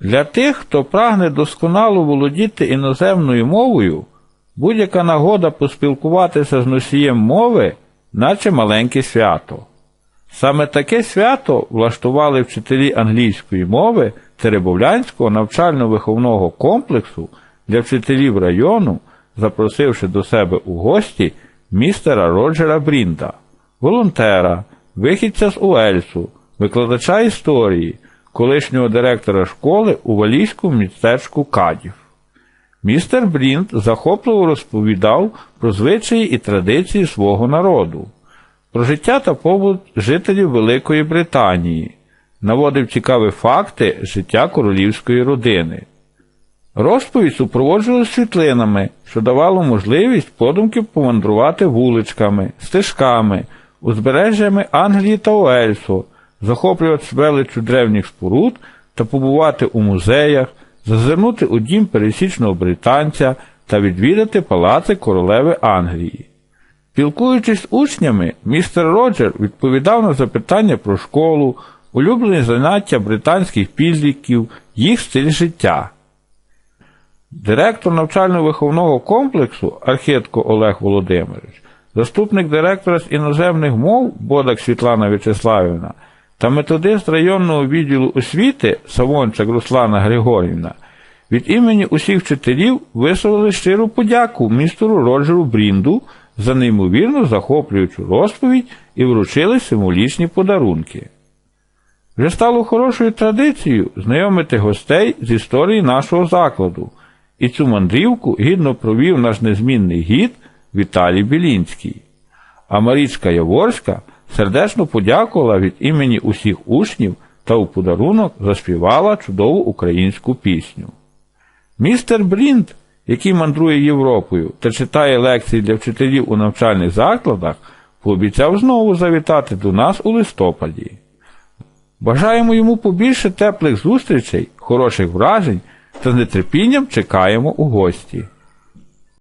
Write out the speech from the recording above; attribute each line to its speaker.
Speaker 1: Для тих, хто прагне досконало володіти іноземною мовою, будь-яка нагода поспілкуватися з носієм мови, наче маленьке свято. Саме таке свято влаштували вчителі англійської мови Теребовлянського навчально-виховного комплексу для вчителів району, запросивши до себе у гості містера Роджера Брінда, волонтера, вихідця з Уельсу, викладача історії, колишнього директора школи у валійському містечку Кадів. Містер Брінд захопливо розповідав про звичаї і традиції свого народу, про життя та побут жителів Великої Британії, наводив цікаві факти життя королівської родини. Розповідь супроводжувалася світлинами, що давало можливість подумки помандрувати вуличками, стежками, узбережжями Англії та Уельсу, захоплювати величу древніх споруд та побувати у музеях, зазирнути у дім пересічного британця та відвідати палаци королеви Англії. Спілкуючись з учнями, містер Роджер відповідав на запитання про школу, улюблені заняття британських підлітків, їх стиль життя. Директор навчально-виховного комплексу Архетко Олег Володимирович, заступник директора з іноземних мов Бодак Світлана В'ячеславівна та методист районного відділу освіти Савончак Руслана Григорівна від імені усіх вчителів висловили щиру подяку містеру Роджеру Брінду за неймовірно захоплюючу розповідь і вручили символічні подарунки. Вже стало хорошою традицією знайомити гостей з історії нашого закладу, і цю мандрівку гідно провів наш незмінний гід Віталій Білінський. А Марічка Яворська сердечно подякувала від імені усіх учнів та у подарунок заспівала чудову українську пісню. Містер Брінд, який мандрує Європою та читає лекції для вчителів у навчальних закладах, пообіцяв знову завітати до нас у листопаді. Бажаємо йому побільше теплих зустрічей, хороших вражень та з нетерпінням чекаємо у гості.